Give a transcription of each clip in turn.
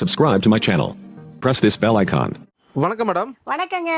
Subscribe to my channel. Press this bell icon. வணக்கம் madam வணக்கங்க.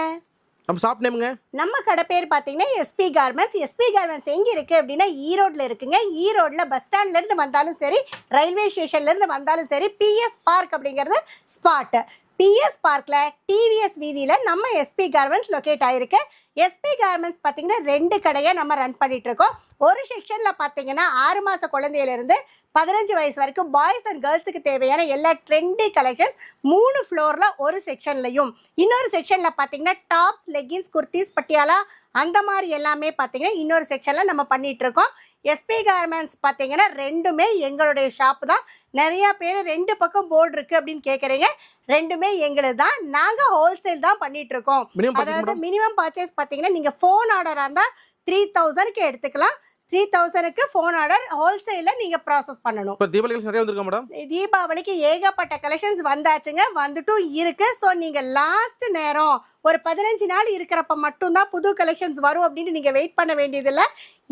நம்ம ஷாப் நேமுங்க நம்ம கடை பேர் பார்த்தீங்கன்னா எஸ்பி கார்மெண்ட்ஸ் எஸ்பி கார்மெண்ட்ஸ் எங்க இருக்கு அப்படின்னா ஈரோட்ல இருக்குங்க. ஈரோட்ல பஸ் ஸ்டாண்ட்ல இருந்து வந்தாலும் சரி ரயில்வே ஸ்டேஷன்ல இருந்து வந்தாலும் சரி பிஎஸ் பார்க் அப்படிங்கிறது ஸ்பாட் பிஎஸ் பார்க்ல டிவிஎஸ் வீதியில நம்ம எஸ்பி கார்மெண்ட்ஸ் லொக்கேட் ஆயிருக்கு. எஸ்பி கார்மெண்ட்ஸ் பார்த்தீங்கன்னா ரெண்டு கடையை நம்ம ரன் பண்ணிட்டு இருக்கோம். ஒரு செக்ஷன்ல பார்த்தீங்கன்னா ஆறு மாச குழந்தையில இருந்து பதினஞ்சு வயசு வரைக்கும் பாய்ஸ் அண்ட் கேர்ள்ஸுக்கு தேவையான எல்லா ட்ரெண்டி கலெக்ஷன்ஸ் மூணு ஃப்ளோர்ல ஒரு செக்ஷன்லையும் இன்னொரு செக்ஷன்ல பார்த்தீங்கன்னா டாப்ஸ் லெகின்ஸ் குர்த்திஸ் பட்டியாலா அந்த மாதிரி எல்லாமே பார்த்தீங்கன்னா இன்னொரு செக்ஷன்ல நம்ம பண்ணிட்டு இருக்கோம். எஸ்பி கார்மெண்ட்ஸ் பார்த்தீங்கன்னா ரெண்டுமே எங்களுடைய ஷாப் தான். நிறைய பேர் ரெண்டு பக்கம் போர்டு இருக்கு அப்படின்னு கேட்குறீங்க ரெண்டுமே எங்களுது தான். நாங்கள் ஹோல்சேல் தான் பண்ணிட்டு இருக்கோம். மினிமம் பர்ச்சேஸ் அதாவது மினிமம் பர்ச்சேஸ் பார்த்தீங்கன்னா நீங்கள் ஃபோன் ஆர்டராக இருந்தால் த்ரீ தௌசண்ட்க்கு எடுத்துக்கலாம். த்ரீ தௌசண்ட்க்கு ஃபோன் ஆர்டர் ஹோல்சேலில் நீங்கள் ப்ராசஸ் பண்ணணும். இப்போ தீபாவளி கலெக்ஷன் நிறைய வந்திருக்கா மேடம் தீபாவளிக்கு ஏகப்பட்ட கலெக்ஷன்ஸ் வந்தாச்சுங்க. வந்துட்டும் இருக்கு. ஸோ நீங்கள் லாஸ்ட் நேரம் ஒரு பதினஞ்சு நாள் இருக்கிறப்ப மட்டும்தான் புது கலெக்ஷன்ஸ் வரும் அப்படின்னு நீங்கள் வெயிட் பண்ண வேண்டியதில்லை.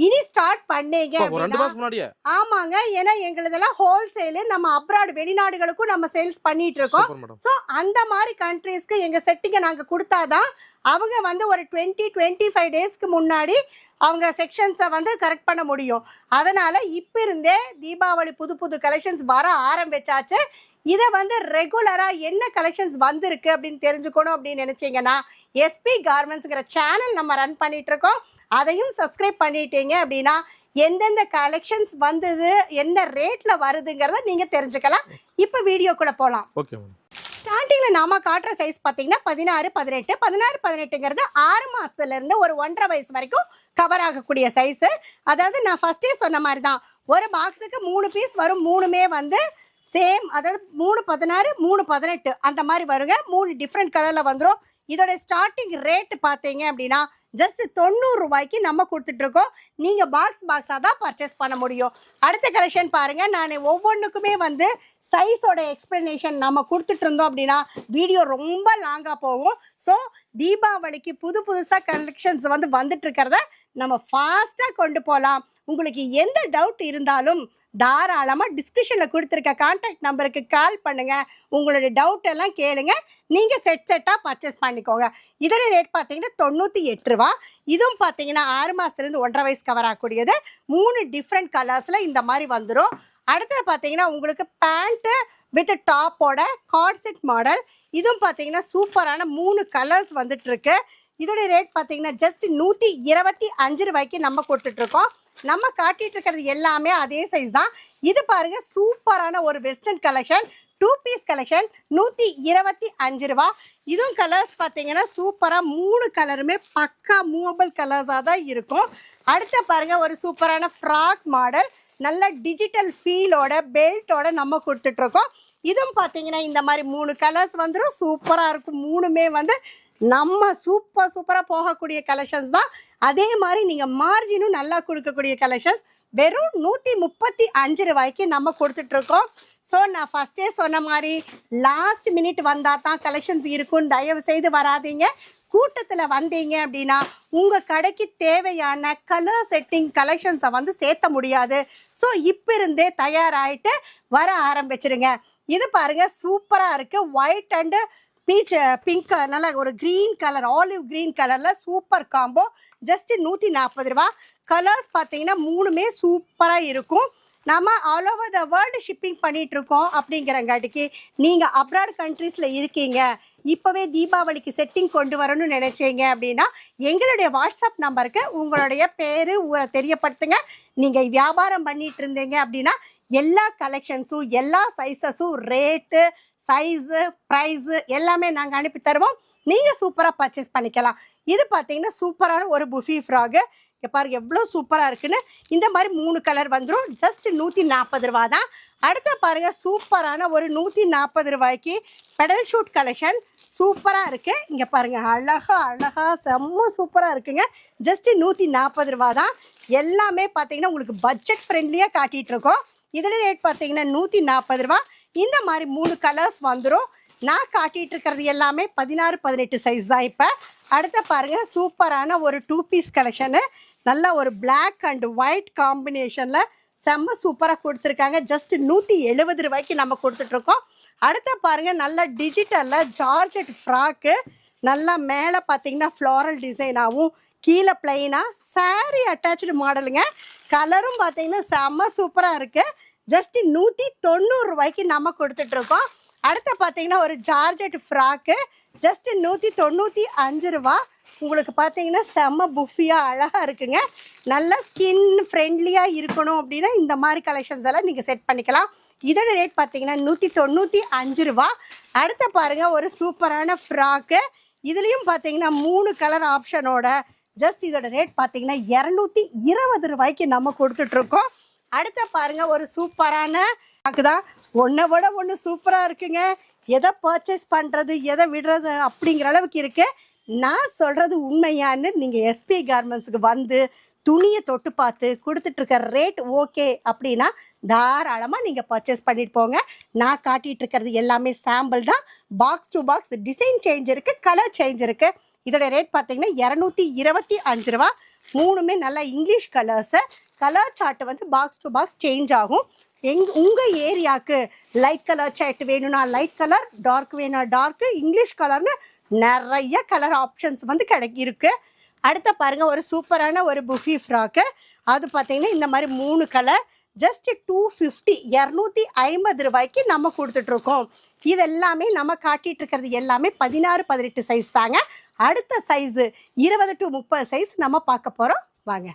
இனி ஸ்டார்ட் பண்ணீங்க ஆமாங்க. ஏன்னா எங்களுதெல்லாம் ஹோல்சேலு நம்ம அப்ராட் வெளிநாடுகளுக்கும் நம்ம சேல்ஸ் பண்ணிட்டு இருக்கோம். ஸோ அந்த மாதிரி கண்ட்ரீஸ்க்கு எங்கள் செட்டிங்கை நாங்கள் கொடுத்தாதான் அவங்க வந்து ஒரு டுவெண்ட்டி டுவெண்ட்டி ஃபைவ் டேஸ்க்கு முன்னாடி அவங்க செக்ஷன்ஸை வந்து கரெக்ட் பண்ண முடியும். அதனால் இப்போ இருந்தே தீபாவளி புது புது கலெக்ஷன்ஸ் வர ஆரம்பிச்சாச்சு. இதை வந்து ரெகுலராக என்ன கலெக்ஷன்ஸ் வந்திருக்கு அப்படின்னு தெரிஞ்சுக்கணும் அப்படின்னு நினச்சிங்கன்னா எஸ்பி கார்மெண்ட்ஸுங்கிற சேனல் நம்ம ரன் பண்ணிட்டு இருக்கோம் அதையும் சப்ஸ்கிரைப் பண்ணிட்டீங்க அப்படின்னா எந்தெந்த கலெக்ஷன்ஸ் வந்தது என்ன ரேட்டில் வருதுங்கிறத நீங்கள் தெரிஞ்சுக்கலாம். இப்போ வீடியோக்குள்ளே போகலாம் ஓகே மேடம் ஸ்டார்டிங்கில் நாம காட்டுற சைஸ் பார்த்தீங்கன்னா பதினாறு பதினெட்டு. பதினாறு பதினெட்டுங்கிறது ஆறு மாதத்துலேருந்து ஒரு ஒன்றரை வயசு வரைக்கும் கவர் ஆகக்கூடிய சைஸு அதாவது நான் ஃபஸ்ட்டே சொன்ன மாதிரி தான் ஒரு பாக்ஸுக்கு மூணு பீஸ் வரும் மூணுமே வந்து சேம் அதாவது மூணு பதினாறு மூணு பதினெட்டு. அந்த மாதிரி வருங்க. மூணு டிஃப்ரெண்ட் கலரில் வந்துடும் இதோட ஸ்டார்டிங் ரேட்டு பார்த்தீங்க அப்படின்னா ஜஸ்ட் தொண்ணூறு ரூபாய்க்கு நம்ம கொடுத்துட்ருக்கோம். நீங்கள் பாக்ஸ் பாக்ஸாக தான் பர்ச்சேஸ் பண்ண முடியும். அடுத்த கலெக்ஷன் பாருங்கள் நான் ஒவ்வொன்றுக்குமே வந்து சைஸோட எக்ஸ்பிளனேஷன் நம்ம கொடுத்துட்டு இருந்தோம் அப்படின்னா வீடியோ ரொம்ப லாங்காக போகும். ஸோ தீபாவளிக்கு புது புதுசாக கலெக்ஷன்ஸ் வந்து வந்துட்டுருக்கிறத நம்ம ஃபாஸ்ட்டாக கொண்டு போகலாம் உங்களுக்கு எந்த டவுட் இருந்தாலும் தாராளமாக டிஸ்கிரிப்ஷனில் கொடுத்துருக்க கான்டாக்ட் நம்பருக்கு கால் பண்ணுங்கள் உங்களுடைய டவுட் எல்லாம் கேளுங்க. நீங்கள் செட் செட்டாக பர்ச்சேஸ் பண்ணிக்கோங்க. இதோட ரேட் பார்த்தீங்கன்னா தொண்ணூற்றி எட்டு ரூபா. இதுவும் பார்த்தீங்கன்னா ஆறு மாதத்துலேருந்து ஒன்றரை வயசு கவர் ஆகக்கூடியது. மூணு டிஃப்ரெண்ட் கலர்ஸில் இந்த மாதிரி வந்துடும் அடுத்தது பார்த்தீங்கன்னா உங்களுக்கு பேண்ட்டு வித் டாப்போட கார்செட் மாடல் இதுவும் பார்த்தீங்கன்னா சூப்பரான மூணு கலர்ஸ் வந்துட்டுருக்கு. இதோடைய ரேட் பார்த்தீங்கன்னா ஜஸ்ட் நூற்றி இருபத்தி அஞ்சு ரூபாய்க்கு நம்ம கொடுத்துட்ருக்கோம் நம்ம காட்டிகிட்டு இருக்கிறது எல்லாமே அதே சைஸ் தான். இது பாருங்க சூப்பரான ஒரு western collection two piece collection நூற்றி இருபத்தி அஞ்சு ரூபா. இதுவும் கலர்ஸ் பார்த்தீங்கன்னா சூப்பராக மூணு கலருமே பக்கா மூவபிள் கலர்ஸாக தான் இருக்கும். அடுத்து பாருங்கள் ஒரு சூப்பரான ஃப்ராக் மாடல் நல்ல டிஜிட்டல் ஃபீலோட பெல்ட்டோட நம்ம கொடுத்துட்ருக்கோம். இதுவும் பார்த்தீங்கன்னா இந்த மாதிரி மூணு கலர்ஸ் வந்துடும் சூப்பராக இருக்கும். மூணுமே வந்து நம்ம சூப்பர் சூப்பராக போகக்கூடிய கலெக்ஷன்ஸ் தான். அதே மாதிரி நீங்கள் மார்ஜினும் நல்லா கொடுக்கக்கூடிய கலெக்ஷன்ஸ் வெறும் நூற்றி முப்பத்தி அஞ்சு ரூபாய்க்கு நம்ம கொடுத்துட்ருக்கோம். ஸோ நான் ஃபஸ்ட்டே சொன்ன மாதிரி லாஸ்ட் மினிட் வந்தால் தான் கலெக்ஷன்ஸ் இருக்கும் தயவு செய்து வராதீங்க. கூட்டத்தில் வந்தீங்க அப்படின்னா உங்கள் கடைக்கு தேவையான கலர் செட்டிங் கலெக்ஷன்ஸை வந்து சேர்த்த முடியாது. ஸோ இப்போ இருந்தே தயாராகிட்டு வர ஆரம்பிச்சிருங்க. இது பாருங்கள் சூப்பராக இருக்குது ஒயிட் அண்டு பீச் பிங்க் நல்ல ஒரு க்ரீன் கலர் ஆலிவ் க்ரீன் கலரில் சூப்பர் காம்போ ஜஸ்ட் நூற்றி நாற்பது ரூபா. கலர்ஸ் பார்த்தீங்கன்னா மூணுமே சூப்பராக இருக்கும். நம்ம all over the world shipping பண்ணிகிட்ருக்கோம் அப்படிங்கிறங்காட்டிக்கு நீங்கள் அப்ராட் கண்ட்ரீஸில் இருக்கீங்க. இப்போவே தீபாவளிக்கு செட்டிங் கொண்டு வரணும்னு நினைச்சீங்க அப்படின்னா எங்களுடைய வாட்ஸ்அப் நம்பருக்கு உங்களுடைய பேர் ஊரை தெரியப்படுத்துங்க. நீங்கள் வியாபாரம் பண்ணிட்டு இருந்தீங்க அப்படின்னா எல்லா கலெக்ஷன்ஸும் எல்லா சைஸஸும் ரேட்டு சைஸு ப்ரைஸு எல்லாமே நாங்கள் அனுப்பி தருவோம். நீங்கள் சூப்பராக பர்ச்சேஸ் பண்ணிக்கலாம். இது பார்த்தீங்கன்னா சூப்பரான ஒரு புஃபி ஃப்ராகு இங்கே பாருங்க எவ்வளோ சூப்பராக இருக்குன்னு. இந்த மாதிரி மூணு கலர் வந்துடும் ஜஸ்ட் நூற்றி நாற்பது ரூபா தான் அடுத்த பாருங்கள் சூப்பரான ஒரு நூற்றி நாற்பது ரூபாய்க்கு பெடல் ஷூட் கலெக்ஷன் சூப்பராக இருக்குது இங்கே பாருங்கள் அழகா அழகாக செம்ம சூப்பராக இருக்குங்க. ஜஸ்ட்டு நூற்றி நாற்பது ரூபா தான். எல்லாமே பார்த்தீங்கன்னா உங்களுக்கு பட்ஜெட் ஃப்ரெண்ட்லியாக காட்டிகிட்ருக்கோம் இதில் ரேட் பார்த்தீங்கன்னா நூற்றி நாற்பது ரூபா. இந்த மாதிரி மூணு கலர்ஸ் வந்துடும் நான் காட்டிகிட்டு இருக்கிறது எல்லாமே பதினாறு பதினெட்டு சைஸ் தான் இப்போ. அடுத்த பாருங்கள் சூப்பரான ஒரு டூ பீஸ் கலெக்ஷனு நல்ல ஒரு பிளாக் அண்ட் ஒயிட் காம்பினேஷனில் செம்ம சூப்பராக கொடுத்துருக்காங்க. ஜஸ்ட் நூற்றி எழுபது ரூபாய்க்கு நம்ம கொடுத்துட்ருக்கோம் அடுத்த பாருங்க நல்லா டிஜிட்டலில் ஜார்ஜெட் ஃப்ராக்கு. நல்லா மேலே பார்த்தீங்கன்னா ஃப்ளாரல் டிசைனாகவும் கீழே பிளெயினாக saree அட்டாச்சு மாடலுங்க கலரும் பார்த்தீங்கன்னா செம்ம சூப்பராக இருக்குது ஜஸ்ட் நூற்றி தொண்ணூறுரூவாய்க்கு நம்ம கொடுத்துட்ருக்கோம். அடுத்து பார்த்தீங்கன்னா ஒரு ஜார்ஜெட் ஃப்ராக்கு. ஜஸ்ட் நூற்றி தொண்ணூற்றி அஞ்சு ரூபா. உங்களுக்கு பார்த்தீங்கன்னா செம்ம புஃபியாக அழகாக இருக்குங்க. நல்ல ஸ்கின் ஃப்ரெண்ட்லியாக இருக்கணும் அப்படின்னா இந்த மாதிரி கலெக்ஷன்ஸ் எல்லாம் நீங்கள் செட் பண்ணிக்கலாம். இதோட ரேட் பார்த்தீங்கன்னா நூற்றி தொண்ணூற்றி அஞ்சு ரூபா. அடுத்து பாருங்கள் ஒரு சூப்பரான ஃப்ராக்கு இதுலேயும் பார்த்தீங்கன்னா மூணு கலர் ஆப்ஷனோட ஜஸ்ட் இதோட ரேட் பார்த்தீங்கன்னா இரநூத்தி இருபது ரூபாய்க்கு நம்ம கொடுத்துட்ருக்கோம் அடுத்த பாருங்கள் ஒரு சூப்பரான ஃப்ராக்கு தான். ஒன்றை விட ஒன்று சூப்பராக இருக்குங்க. எதை பர்ச்சேஸ் பண்ணுறது எதை விடுறது அப்படிங்கிற அளவுக்கு இருக்குது நான் சொல்கிறது உண்மையான்னு நீங்கள் எஸ்பி கார்மெண்ட்ஸுக்கு வந்து துணியை தொட்டு பார்த்து கொடுத்துட்டு ரேட் ஓகே அப்படின்னா தாராளமாக நீங்கள் பர்ச்சேஸ் பண்ணிட்டு போங்க. நான் காட்டிகிட்டு இருக்கிறது எல்லாமே சாம்பிள் தான். Box to box design change இருக்குது கலர் சேஞ்ச் இருக்குது இதோட ரேட் பார்த்தீங்கன்னா இரநூத்தி இருபத்தி அஞ்சு ரூபா. மூணுமே நல்லா இங்கிலீஷ் கலர்ஸு கலர் சார்ட்டு வந்து பாக்ஸ் டு பாக்ஸ் சேஞ்ச் ஆகும். எங் உங்கள் ஏரியாவுக்கு லைட் கலர் சார்ட் வேணும்னா லைட் கலர் டார்க் வேணும்னா டார்க்கு இங்கிலீஷ் கலர்னு நிறைய கலர் ஆப்ஷன்ஸ் வந்து கிடைக்கிருக்கு அடுத்த பாருங்க ஒரு சூப்பரான ஒரு புஃபி ஃப்ராக்கு அது பார்த்தீங்கன்னா இந்த மாதிரி மூணு கலர் ஜஸ்ட் டூ ஃபிஃப்டி இரநூத்தி ஐம்பது ரூபாய்க்கு நம்ம கொடுத்துட்ருக்கோம். இது எல்லாமே நம்ம காட்டிகிட்டு இருக்கிறது எல்லாமே பதினாறு பதினெட்டு சைஸ் தாங்க. அடுத்த சைஸு இருபது டு முப்பது சைஸ் நம்ம பார்க்க போகிறோம் வாங்க.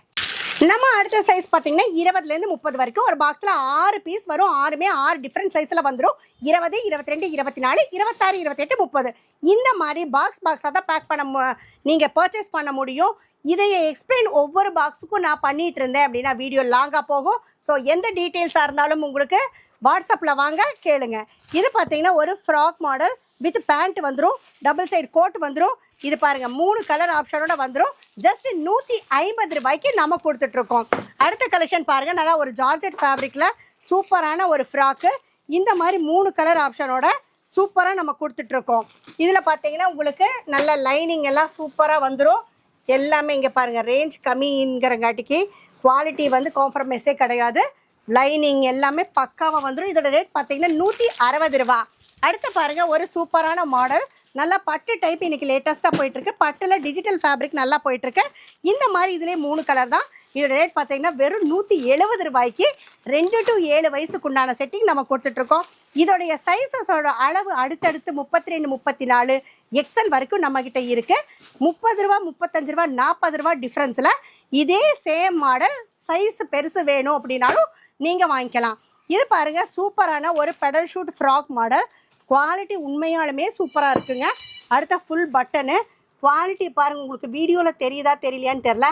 நம்ம அடுத்த சைஸ் பார்த்தீங்கன்னா இருபதுலேருந்து முப்பது வரைக்கும் ஒரு பாக்ஸில் ஆறு பீஸ் வரும். ஆறுமே ஆறு டிஃப்ரெண்ட் சைஸில் வந்துடும் இருபது இருபத்தி ரெண்டு இருபத்தி நாலு இருபத்தாறு இருபத்தெட்டு முப்பது. இந்த மாதிரி பாக்ஸ் பாக்ஸாக தான் பேக் பண்ண மு நீங்கள் பர்ச்சேஸ் பண்ண முடியும். இதை எக்ஸ்பிளைன் ஒவ்வொரு பாக்ஸுக்கும் நான் பண்ணிகிட்டு இருந்தேன் அப்படின்னா வீடியோ லாங்காக போகும். ஸோ எந்த டீட்டெயில்ஸாக இருந்தாலும் உங்களுக்கு வாட்ஸ்அப்பில் வாங்க கேளுங்க. இது பார்த்தீங்கன்னா ஒரு ஃப்ராக் மாடல் வித் பேண்ட் வந்துடும் டபுள் சைடு கோட் வந்துடும் இது பாருங்கள் மூணு கலர் ஆப்ஷனோட வந்துடும் ஜஸ்ட் நூற்றி ஐம்பது ரூபாய்க்கு நம்ம கொடுத்துட்ருக்கோம். அடுத்த கலெக்ஷன் பாருங்கள் நல்லா ஒரு ஜார்ஜெட் ஃபேப்ரிக்கில் சூப்பரான ஒரு ஃப்ராக்கு இந்த மாதிரி மூணு கலர் ஆப்ஷனோட சூப்பராக நம்ம கொடுத்துட்ருக்கோம். இதில் பார்த்தீங்கன்னா உங்களுக்கு நல்ல லைனிங் எல்லாம் சூப்பராக வந்துடும் எல்லாமே இங்கே பாருங்கள் ரேஞ்ச் கம்மிங்கிறங்காட்டிக்கு குவாலிட்டி வந்து காம்ப்ரமைஸே கிடையாது. லைனிங் எல்லாமே பக்காவாக வந்துடும் இதோட ரேட் பார்த்தீங்கன்னா நூற்றி அறுபது ரூபா. அடுத்து பாருங்க ஒரு சூப்பரான மாடல் நல்லா பட்டு டைப் இன்னைக்கு லேட்டஸ்ட்டாக போயிட்டுருக்கு. பட்டில் டிஜிட்டல் ஃபேப்ரிக் நல்லா போயிட்டுருக்கு. இந்த மாதிரி இதுலேயே மூணு கலர் தான். இதோட ரேட் பார்த்தீங்கன்னா வெறும் நூற்றி எழுபது ரூபாய்க்கு ரெண்டு டு ஏழு வயசுக்குண்டான செட்டிங் நம்ம கொடுத்துட்ருக்கோம் இதோடைய சைஸஸோட அளவு அடுத்தடுத்து முப்பத்தி ரெண்டு முப்பத்தி நாலு எக்ஸல் வரைக்கும் நம்மக்கிட்ட இருக்குது முப்பது ரூபா முப்பத்தஞ்சு ரூபா நாற்பது ரூபா டிஃப்ரென்ஸில் இதே சேம் மாடல் சைஸ் பெருசு வேணும் அப்படின்னாலும் நீங்கள் வாங்கிக்கலாம். இது பாருங்கள் சூப்பரான ஒரு petal suit frock model quality உண்மையாலுமே சூப்பராக இருக்குங்க. அடுத்த ஃபுல் பட்டனு குவாலிட்டி பாருங்கள் உங்களுக்கு வீடியோவில் தெரியுதா தெரியலையான்னு தெரில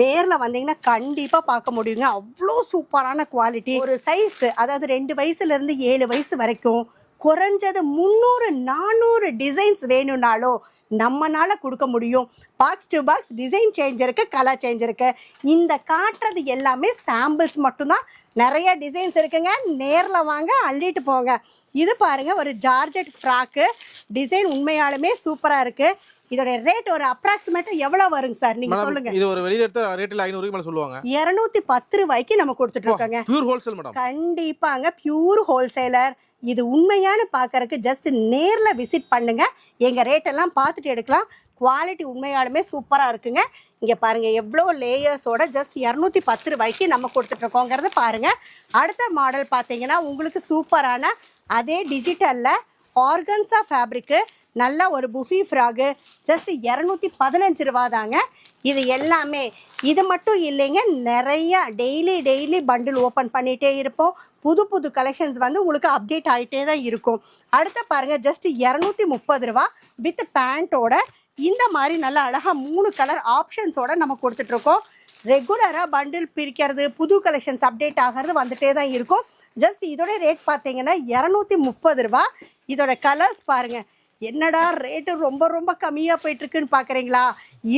நேரில் வந்தீங்கன்னா கண்டிப்பாக பார்க்க முடியுங்க. அவ்வளோ சூப்பரான குவாலிட்டி ஒரு சைஸ் அதாவது ரெண்டு வயசுலேருந்து ஏழு வயசு வரைக்கும் குறைஞ்சது முந்நூறு நானூறு டிசைன்ஸ் வேணும்னாலும் நம்மனால கொடுக்க முடியும். Box to box design change இருக்குது கலர் சேஞ்ச் இருக்குது இந்த காட்டுறது எல்லாமே சாம்பிள்ஸ் மட்டும்தான். நிறைய டிசைன்ஸ் இருக்குங்க. நேரில் வாங்க அள்ளிட்டு போங்க. இது பாருங்க ஒரு ஜார்ஜெட் ஃப்ராக்கு. டிசைன் உண்மையாலுமே சூப்பராக இருக்கு. இதோட ரேட் ஒரு அப்ராக்சிமேட்டா எவ்வளோ வருங்க சார்? நீங்க சொல்லுங்க. இது ஒரு வெளியில எடுத்த ரேட்டில் ஐநூறு மேல சொல்லுவாங்க. இரநூத்தி பத்து ரூபாய்க்கு நம்ம கொடுத்துட்டு இருக்கோங்க. பியூர் ஹோல்சேல் மேடம் கண்டிப்பாங்க பியூர் ஹோல்சேலர் இது உண்மையான பார்க்கறதுக்கு ஜஸ்ட் நேரில் விசிட் பண்ணுங்க. எங்கள் ரேட்டெல்லாம் பார்த்துட்டு எடுக்கலாம். குவாலிட்டி உண்மையாலுமே சூப்பராக இருக்குங்க. இங்கே பாருங்கள் எவ்வளோ லேயர்ஸோட ஜஸ்ட் இரநூத்தி பத்து ரூபாய்க்கு நம்ம கொடுத்துட்ருக்கோங்கிறத பாருங்கள் அடுத்த மாடல் பார்த்தீங்கன்னா உங்களுக்கு சூப்பரான அதே டிஜிட்டலில் ஆர்கன்ஸா ஃபேப்ரிக்கு நல்ல ஒரு புஃபி ஃப்ராகு ஜஸ்ட் இரநூத்தி பதினஞ்சு ரூபா தாங்க. இது எல்லாமே இது மட்டும் இல்லைங்க நிறையா டெய்லி டெய்லி பண்டில் ஓப்பன் பண்ணிகிட்டே இருப்போம். புது புது கலெக்ஷன்ஸ் வந்து உங்களுக்கு அப்டேட் ஆகிட்டே தான் இருக்கும். அடுத்த பாருங்கள் ஜஸ்ட் இரநூத்தி முப்பது ரூபா வித் பேண்ட்டோட இந்த மாதிரி நல்லா அழகாக மூணு கலர் ஆப்ஷன்ஸோட நம்ம கொடுத்துட்ருக்கோம். ரெகுலராக பண்டில் பிரிக்கிறது புது கலெக்ஷன்ஸ் அப்டேட் ஆகிறது வந்துட்டே தான் இருக்கும். ஜஸ்ட் இதோட ரேட் பார்த்தீங்கன்னா இரநூத்தி முப்பது ரூபா. இதோட கலர்ஸ் பாருங்கள் என்னடா ரேட்டு ரொம்ப ரொம்ப கம்மியாக போயிட்டுருக்குன்னு பார்க்குறீங்களா?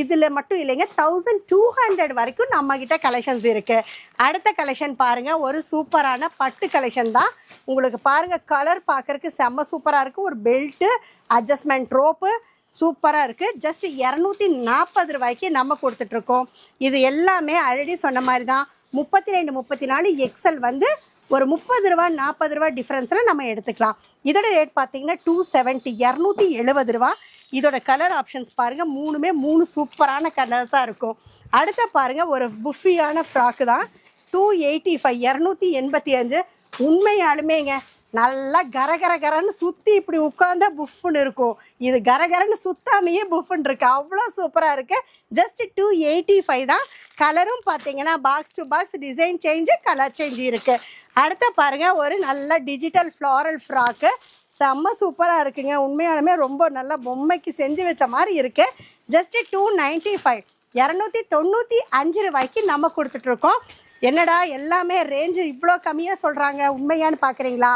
இதில் மட்டும் இல்லைங்க தௌசண்ட் டூ ஹண்ட்ரட் வரைக்கும் நம்மக்கிட்ட கலெக்ஷன்ஸ் இருக்குது அடுத்த கலெக்ஷன் பாருங்கள் ஒரு சூப்பரான பட்டு கலெக்ஷன் தான். உங்களுக்கு பாருங்கள் கலர் பார்க்குறக்கு செம்ம சூப்பராக இருக்குது ஒரு பெல்ட்டு அட்ஜஸ்ட்மெண்ட் ரோப்பு சூப்பராக இருக்குது ஜஸ்ட் இரநூத்தி நாற்பது ரூபாய்க்கு நம்ம கொடுத்துட்ருக்கோம். இது எல்லாமே ஆல்ரெடி சொன்ன மாதிரி தான். முப்பத்தி ரெண்டு முப்பத்தி நாலு எக்ஸல் வந்து ஒரு முப்பது ரூபா நாற்பது ரூபா டிஃப்ரென்ஸில் நம்ம எடுத்துக்கலாம். இதோட ரேட் பார்த்தீங்கன்னா டூ செவன்ட்டி இரநூத்தி எழுபது ரூபா. இதோட கலர் ஆப்ஷன்ஸ் பாருங்கள் மூணுமே மூணு சூப்பரான கலர்ஸாக இருக்கும். அடுத்த பாருங்கள் ஒரு புஃபியான ஃப்ராக்கு தான். டூ எயிட்டி ஃபைவ் இரநூத்தி எண்பத்தி அஞ்சு. உண்மையாலுமேங்க நல்லா கரகர கரன்னு சுற்றி இப்படி உட்காந்தா புஃப்னு இருக்கும். இது கரகரன்னு சுத்தாமையே புஃப்னு இருக்கு. அவ்வளோ சூப்பராக இருக்கு. ஜஸ்ட் டூ எயிட்டி ஃபைவ் தான். கலரும் பார்த்தீங்கன்னா box to box design change colour change இருக்கு. அடுத்த பாருங்கள் ஒரு நல்ல டிஜிட்டல் ஃப்ளாரல் ஃப்ராக்கு செம்ம சூப்பராக இருக்குங்க. உண்மையாலுமே ரொம்ப நல்லா பொம்மைக்கு செஞ்சு வச்ச மாதிரி இருக்கு. ஜஸ்ட் டூ நைன்ட்டி ஃபைவ் இரநூத்தி தொண்ணூற்றி அஞ்சு ரூபாய்க்கு நம்ம கொடுத்துட்ருக்கோம் என்னடா எல்லாமே ரேஞ்சு இவ்வளோ கம்மியாக சொல்கிறாங்க உண்மையான்னு பார்க்குறீங்களா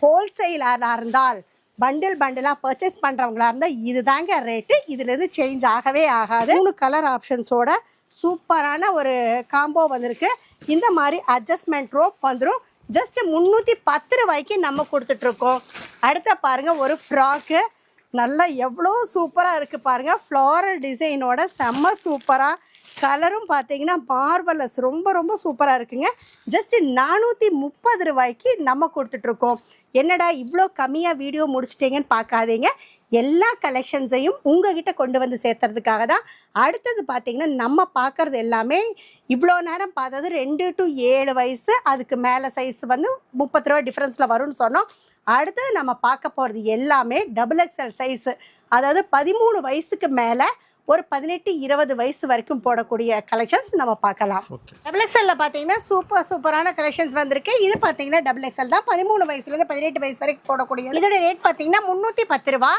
ஹோல்சேலாக இருந்தால் பண்டில் பண்டிலாக பர்ச்சேஸ் பண்ணுறவங்களா இருந்தால் இதுதாங்க ரேட்டு இதுலேருந்து சேஞ்ச் ஆகவே ஆகாது. மூணு கலர் ஆப்ஷன்ஸோட சூப்பரான ஒரு காம்போ வந்திருக்கு. இந்த மாதிரி அட்ஜஸ்ட்மெண்ட் ரோப் வந்துடும் ஜஸ்ட் முந்நூற்றி பத்து ரூபாய்க்கு நம்ம கொடுத்துட்ருக்கோம். அடுத்த பாருங்கள் ஒரு ஃப்ராக்கு நல்லா எவ்வளோ சூப்பராக இருக்குது பாருங்கள் ஃப்ளாரல் டிசைனோட செம்ம சூப்பராக கலரும் பார்த்தீங்கன்னா மார்வலஸ் ரொம்ப ரொம்ப சூப்பராக இருக்குங்க. ஜஸ்ட் நானூற்றி முப்பது ரூபாய்க்கு நம்ம கொடுத்துட்ருக்கோம். என்னடா இவ்வளோ கம்மியாக வீடியோ முடிச்சிட்டிங்கன்னு பார்க்காதீங்க. எல்லா கலெக்ஷன்ஸையும் உங்ககிட்ட கொண்டு வந்து சேர்த்துறதுக்காக தான். அடுத்தது பார்த்தீங்கன்னா நம்ம பார்க்குறது எல்லாமே இவ்வளோ நேரம் பார்த்தது ரெண்டு டு ஏழு வயசு அதுக்கு மேலே சைஸ் வந்து முப்பது ரூபா டிஃப்ரென்ஸில் வரும்னு சொன்னோம். அடுத்தது நம்ம பார்க்க போகிறது எல்லாமே டபுள் எக்ஸ்எல் சைஸு அதாவது பதிமூணு வயசுக்கு மேலே ஒரு பதினெட்டு இருபது வயசு வரைக்கும் போடக்கூடிய கலெக்ஷன்ஸ் நம்ம பார்க்கலாம். டபுள் எக்ஸ்எல்ல பார்த்தீங்கன்னா சூப்பர் சூப்பரான கலெக்ஷன்ஸ் வந்திருக்கு. இது பார்த்தீங்கன்னா டபுள் எக்ஸ்எல் தான். பதிமூணு வயசுலேருந்து பதினெட்டு வயசு வரைக்கும் போடக்கூடிய இதோட ரேட் பார்த்தீங்கன்னா முந்நூற்றி பத்து ரூபா.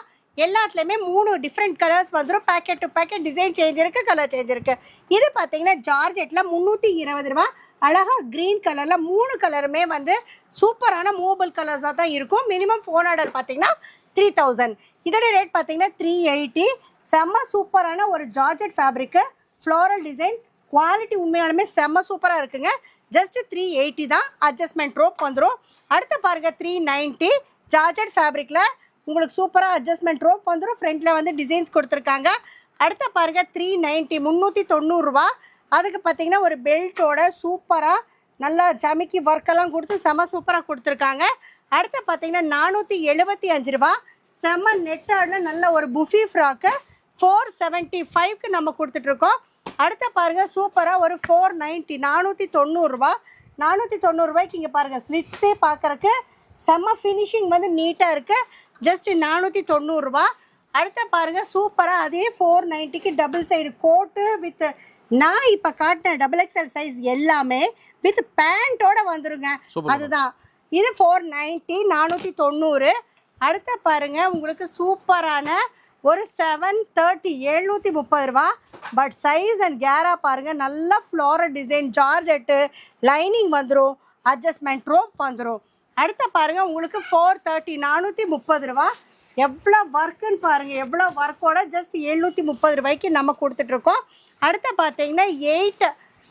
எல்லாத்துலேயுமே மூணு டிஃப்ரெண்ட் கலர்ஸ் வந்துடும் packet to packet design change இருக்கு கலர் சேஞ்ச் இருக்கு. இது பார்த்தீங்கன்னா ஜார்ஜெட்டில் முந்நூற்றி இருபது ரூபா. அழகாக க்ரீன் கலரில் மூணு கலருமே வந்து சூப்பரான மூவபிள் கலர்ஸாக தான் இருக்கும். மினிமம் ஃபோன் ஆர்டர் பார்த்தீங்கன்னா த்ரீ தௌசண்ட் இதோட ரேட் பார்த்தீங்கன்னா த்ரீ எயிட்டி செம்ம சூப்பரான ஒரு georgette fabric floral design quality உண்மையாலுமே செம்ம சூப்பராக இருக்குங்க. ஜஸ்ட் த்ரீ எயிட்டி தான் அட்ஜஸ்ட்மெண்ட் ரோப் வந்துடும் அடுத்து பாருங்க த்ரீ நைன்ட்டி ஜார்ஜட் ஃபேப்ரிக்கில் உங்களுக்கு சூப்பராக அட்ஜஸ்ட்மெண்ட் ரோப் வந்துடும் ஃப்ரண்ட்டில் வந்து டிசைன்ஸ் கொடுத்துருக்காங்க. அடுத்த பாருங்க த்ரீ நைன்ட்டி முந்நூற்றி தொண்ணூறுரூவா அதுக்கு பார்த்தீங்கன்னா ஒரு பெல்ட்டோட சூப்பராக நல்லா ஜமிக்கி ஒர்க்கெல்லாம் கொடுத்து செம சூப்பராக கொடுத்துருக்காங்க. அடுத்து பார்த்தீங்கன்னா நானூற்றி எழுபத்தி அஞ்சு ரூபா. செம்ம நெட்டாடில் நல்ல ஒரு புஃபி ஃப்ராக்கு ஃபோர் செவன்ட்டி ஃபைவ்க்கு நம்ம கொடுத்துட்ருக்கோம். அடுத்த பாருங்கள் சூப்பராக ஒரு ஃபோர் நைன்ட்டி நானூற்றி தொண்ணூறுரூவா நானூற்றி தொண்ணூறுரூவாய்க்கு இங்கே பாருங்கள் ஸ்லிட்ஸே பார்க்குறக்கு செம்ம ஃபினிஷிங் வந்து நீட்டாக இருக்குது ஜஸ்ட் நானூற்றி தொண்ணூறுரூவா அடுத்த பாருங்கள் சூப்பராக அதே ஃபோர் நைன்ட்டிக்கு டபுள் சைடு கோட்டு வித் நான் இப்போ காட்டின டபுள் எக்ஸ்எல் சைஸ் எல்லாமே வித் பேண்ட்டோட வந்துருங்க. அதுதான். இது ஃபோர் நைன்ட்டி நானூற்றி தொண்ணூறு. அடுத்த பாருங்க உங்களுக்கு சூப்பரான ஒரு செவன் தேர்ட்டி எழுநூற்றி முப்பது ரூபா. பட் சைஸ் அண்ட் கேரா பாருங்கள் நல்ல ஃப்ளோரல் டிசைன் ஜார்ஜெட்டு லைனிங் வந்துடும் அட்ஜஸ்ட்மெண்ட் ரோப் வந்துடும் அடுத்த பாருங்கள் உங்களுக்கு ஃபோர் தேர்ட்டி நானூற்றி முப்பது ரூபா. எவ்வளோ ஒர்க்குன்னு பாருங்கள் எவ்வளோ ஒர்க்கோட ஜஸ்ட் எழுநூற்றி முப்பது ரூபாய்க்கு நம்ம கொடுத்துட்ருக்கோம். அடுத்து பார்த்தீங்கன்னா எயிட்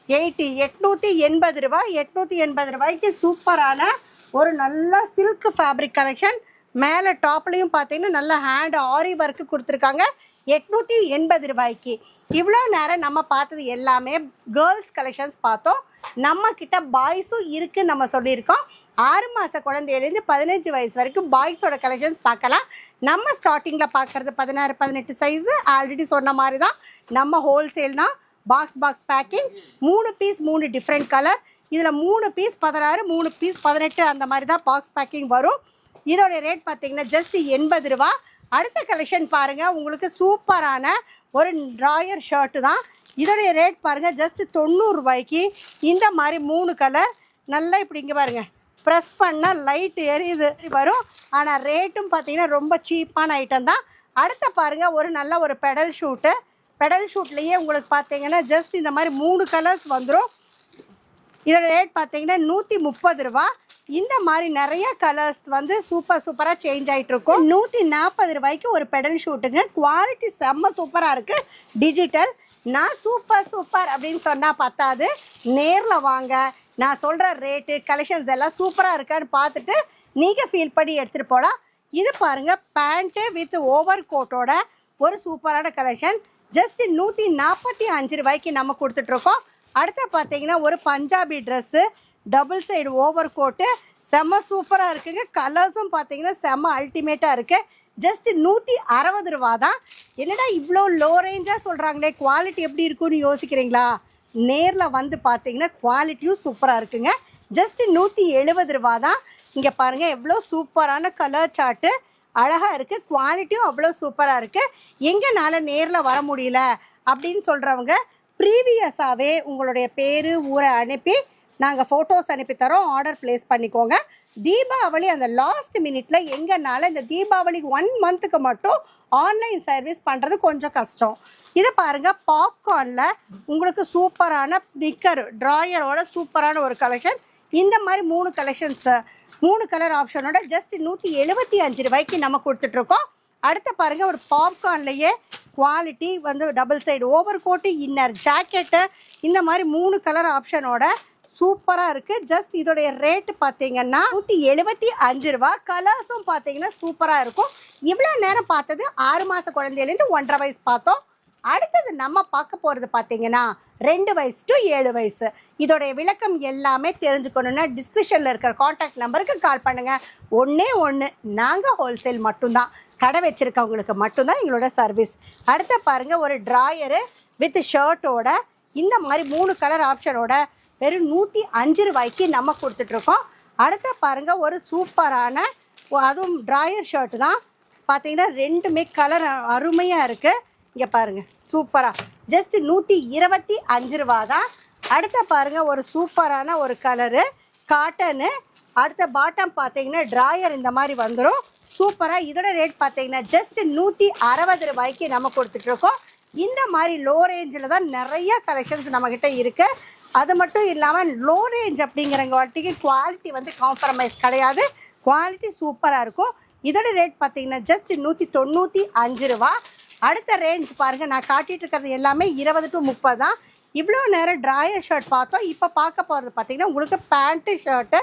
எயிட்டி எட்நூற்றி எண்பது ரூபா. எட்நூற்றி எண்பது ரூபாய்க்கு சூப்பரான ஒரு நல்ல சில்க் ஃபேப்ரிக் கலெக்ஷன் மேலே டாப்லையும் பார்த்தீங்கன்னா நல்ல ஹேண்ட் ஆரி ஒர்க்கு கொடுத்துருக்காங்க. எட்நூற்றி எண்பது ரூபாய்க்கு. இவ்வளோ நேரம் நம்ம பார்த்தது எல்லாமே கேர்ள்ஸ் கலெக்ஷன்ஸ் பார்த்தோம். நம்ம கிட்ட பாய்ஸும் இருக்குன்னு நம்ம சொல்லியிருக்கோம். ஆறு மாத குழந்தையிலேருந்து பதினஞ்சு வயசு வரைக்கும் பாய்ஸோட கலெக்ஷன்ஸ் பார்க்கலாம். நம்ம ஸ்டார்டிங்கில் பார்க்குறது பதினாறு பதினெட்டு சைஸு ஆல்ரெடி சொன்ன மாதிரி தான் நம்ம ஹோல்சேல் தான். பாக்ஸ் பாக்ஸ் பேக்கிங் மூணு பீஸ் மூணு டிஃப்ரெண்ட் கலர் இதில் மூணு பீஸ் பதினாறு மூணு பீஸ் பதினெட்டு அந்த மாதிரி தான் பாக்ஸ் பேக்கிங் வரும். இதோடைய ரேட் பார்த்தீங்கன்னா ஜஸ்ட் எண்பது ரூபா. அடுத்த கலெக்ஷன் பாருங்கள் உங்களுக்கு சூப்பரான ஒரு ட்ராயர் ஷர்ட்டு தான். இதோடைய ரேட் பாருங்கள் ஜஸ்ட்டு தொண்ணூறுரூவாய்க்கு இந்த மாதிரி மூணு கலர் நல்லா இப்படி இங்கே பாருங்கள் ப்ரெஸ் பண்ணால் லைட் எரியுது வரும். ஆனால் ரேட்டும் பார்த்தீங்கன்னா ரொம்ப சீப்பான ஐட்டம் தான். அடுத்த பாருங்கள் ஒரு நல்ல ஒரு பெடல் ஷூட்டு பெடல் ஷூட்லேயே உங்களுக்கு பார்த்தீங்கன்னா ஜஸ்ட் இந்த மாதிரி மூணு கலர்ஸ் வந்துடும் இதோட ரேட் பார்த்தீங்கன்னா நூற்றி முப்பது ரூபா. இந்த மாதிரி நிறைய கலர்ஸ் வந்து சூப்பர் சூப்பராக சேஞ்ச் ஆகிட்டு இருக்கும் நூற்றி நாற்பது ரூபாய்க்கு ஒரு பெடல் ஷூட்டுங்க குவாலிட்டி செம்ம சூப்பராக இருக்குது டிஜிட்டல் நான் சூப்பர் சூப்பர் அப்படின்னு சொன்னால் பத்தாது. நேரில் வாங்க. நான் சொல்கிற ரேட்டு கலெக்ஷன்ஸ் எல்லாம் சூப்பராக இருக்கான்னு பார்த்துட்டு நீங்கள் ஃபீல் பண்ணி எடுத்துகிட்டு போகலாம் இது பாருங்கள் பேண்ட்டு வித் ஓவர் கோட்டோட ஒரு சூப்பரான கலெக்ஷன் ஜஸ்ட் நூற்றி நாற்பத்தி அஞ்சு ரூபாய்க்கு நம்ம கொடுத்துட்ருக்கோம் அடுத்து பார்த்தீங்கன்னா ஒரு Punjabi dress double side over coat செம்ம சூப்பராக இருக்குங்க. கலர்ஸும் பார்த்தீங்கன்னா செம்ம அல்டிமேட்டாக இருக்குது ஜஸ்ட் நூற்றி அறுபது ரூபா தான். என்னடா இவ்வளோ லோ ரேஞ்சாக சொல்கிறாங்களே குவாலிட்டி எப்படி இருக்குன்னு யோசிக்கிறீங்களா? நேரில் வந்து பார்த்தீங்கன்னா குவாலிட்டியும் சூப்பராக இருக்குங்க. ஜஸ்ட் நூற்றி எழுபது ரூபா தான். இங்கே பாருங்கள் எவ்வளோ சூப்பரான கலர் சார்ட்டு அழகாக இருக்குது குவாலிட்டியும் அவ்வளோ சூப்பராக இருக்குது எங்கனால நேரில் வர முடியல அப்படின்னு சொல்கிறவங்க ப்ரீவியஸாகவே உங்களுடைய பேர் ஊரை அனுப்பி நாங்கள் ஃபோட்டோஸ் அனுப்பி தரோம். ஆர்டர் ப்ளேஸ் பண்ணிக்கோங்க. தீபாவளி அந்த லாஸ்ட் மினிட்ல எங்கனால இந்த தீபாவளி ஒன் மந்த்துக்கு மட்டும் ஆன்லைன் சர்வீஸ் பண்ணுறது கொஞ்சம் கஷ்டம். இது பாருங்க பாப்கார்னில் உங்களுக்கு சூப்பரான நிக்கர் ட்ராயரோட சூப்பரான ஒரு கலெக்ஷன் இந்த மாதிரி மூணு கலெக்ஷன்ஸ் மூணு கலர் ஆப்ஷனோட ஜஸ்ட் நூற்றி எழுபத்தி அஞ்சு ரூபாய்க்கு நம்ம கொடுத்துட்ருக்கோம். அடுத்து பாருங்க ஒரு பாப்கார்ன்லேயே குவாலிட்டி வந்து double side over coat inner jacket இந்த மாதிரி மூணு கலர் ஆப்ஷனோட சூப்பராக இருக்குது ஜஸ்ட் இதோடைய ரேட்டு பார்த்தீங்கன்னா நூற்றி எழுபத்தி அஞ்சு ரூபா. கலர்ஸும் பார்த்தீங்கன்னா சூப்பராக இருக்கும். இவ்வளோ நேரம் பார்த்தது ஆறு மாத குழந்தையிலேருந்து ஒன்றரை வயசு பார்த்தோம். அடுத்தது நம்ம பார்க்க போகிறது பார்த்தீங்கன்னா ரெண்டு வயசு டு ஏழு வயசு. இதோடைய விளக்கம் எல்லாமே தெரிஞ்சுக்கணுன்னா டிஸ்கிரிப்ஷனில் இருக்கிற காண்டாக்ட் நம்பருக்கு கால் பண்ணுங்கள் ஒன்றே ஒன்று நாங்கள் ஹோல்சேல் மட்டும்தான். கடை வச்சுருக்கவங்களுக்கு மட்டும்தான் எங்களோட சர்வீஸ் அடுத்த பாருங்கள் ஒரு ட்ராயரு வித் ஷர்ட்டோட இந்த மாதிரி மூணு கலர் ஆப்ஷனோட வெறும் நூற்றி அஞ்சு ரூபாய்க்கு நம்ம கொடுத்துட்ருக்கோம். அடுத்த பாருங்கள் ஒரு சூப்பரான அதுவும் ட்ராயர் ஷர்ட் தான். பார்த்தீங்கன்னா ரெண்டுமே கலர் அருமையாக இருக்குது இங்கே பாருங்கள் சூப்பராக ஜஸ்ட் நூற்றி இருபத்தி அஞ்சு ரூபா தான் அடுத்த பாருங்கள் ஒரு சூப்பரான ஒரு கலரு காட்டனு அடுத்த பாட்டம் பார்த்தீங்கன்னா ட்ராயர் இந்த மாதிரி வந்துடும் சூப்பராக இதோட ரேட் பார்த்தீங்கன்னா ஜஸ்ட் நூற்றி அறுபது ரூபாய்க்கு நம்ம கொடுத்துட்ருக்கோம். இந்த மாதிரி லோ ரேஞ்சில் தான் நிறைய கலெக்ஷன்ஸ் நம்மக்கிட்ட இருக்குது அது மட்டும் இல்லாமல் லோ ரேஞ்ச் அப்படிங்கிறங்க வாட்டிக்கு குவாலிட்டி வந்து காம்ப்ரமைஸ் கிடையாது. குவாலிட்டி சூப்பராக இருக்கும். இதோட ரேட் பார்த்தீங்கன்னா ஜஸ்ட் நூற்றி தொண்ணூற்றி அஞ்சு ரூபா. அடுத்த ரேஞ்ச் பாருங்கள் நான் காட்டிகிட்டு இருக்கிறது எல்லாமே இருபது டு முப்பது தான். இவ்வளோ நேரம் ட்ராயர் ஷர்ட் பார்த்தோம். இப்போ பார்க்க போகிறது பார்த்தீங்கன்னா உங்களுக்கு பேண்ட்டு ஷர்ட்டு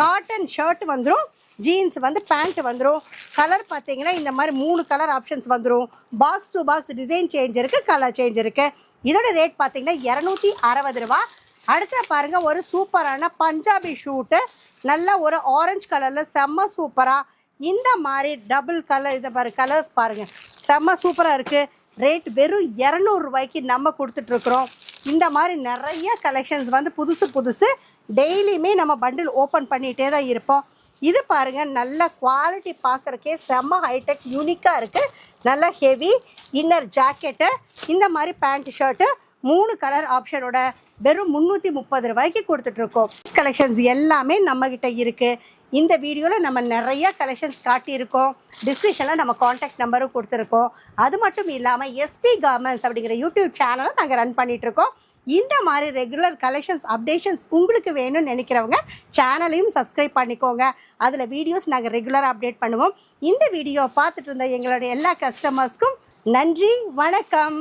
காட்டன் ஷர்ட் வந்துடும் ஜீன்ஸ் வந்து பேண்ட் வந்துடும் கலர் பார்த்தீங்கன்னா இந்த மாதிரி மூணு கலர் ஆப்ஷன்ஸ் வந்துடும் box to box design change இருக்குது கலர் சேஞ்ச் இருக்குது இதோட ரேட் பார்த்தீங்கன்னா இரநூத்தி அறுபது ரூபா. அடுத்த பாருங்க ஒரு சூப்பரான பஞ்சாபி ஷூட்டு நல்ல ஒரு ஆரஞ்சு கலரில் செம்ம சூப்பராக இந்த மாதிரி டபுள் கலர் இதை பாரு கலர்ஸ் பாருங்கள் செம்ம சூப்பராக இருக்குது ரேட் வெறும் இரநூறுபாய்க்கு நம்ம கொடுத்துட்ருக்குறோம் இந்த மாதிரி நிறைய கலெக்ஷன்ஸ் வந்து புதுசு புதுசு டெய்லியுமே நம்ம பண்டில் ஓப்பன் பண்ணிகிட்டே தான் இருப்போம். இது பாருங்க நல்ல குவாலிட்டி பார்க்குறக்கே செம்ம ஹைடெக் யூனிக்காக இருக்குது நல்ல ஹெவி இன்னர் ஜாக்கெட்டு இந்த மாதிரி பேண்ட் ஷர்ட்டு மூணு கலர் ஆப்ஷனோட வெறும் முந்நூற்றி முப்பது ரூபாய்க்கு கொடுத்துட்ருக்கோம். கலெக்ஷன்ஸ் எல்லாமே நம்மக்கிட்ட இருக்குது இந்த வீடியோவில் நம்ம நிறைய கலெக்ஷன்ஸ் காட்டியிருக்கோம். டிஸ்கிரிப்ஷனில் நம்ம காண்டாக்ட் நம்பரும் கொடுத்துருக்கோம். அது மட்டும் இல்லாமல் எஸ்பி கார்மெண்ட்ஸ் அப்படிங்கிற யூடியூப் சேனலை நாங்கள் ரன் பண்ணிகிட்ருக்கோம் இந்த மாதிரி ரெகுலர் கலெக்ஷன்ஸ் அப்டேஷன்ஸ் உங்களுக்கு வேணும்னு நினைக்கிறவங்க சேனலையும் சப்ஸ்கிரைப் பண்ணிக்கோங்க. அதில் வீடியோஸ் நாங்கள் ரெகுலராக அப்டேட் பண்ணுவோம். இந்த வீடியோ பார்த்துட்டு இருந்த எங்களுடைய எல்லா கஸ்டமர்ஸ்க்கும் நன்றி வணக்கம்.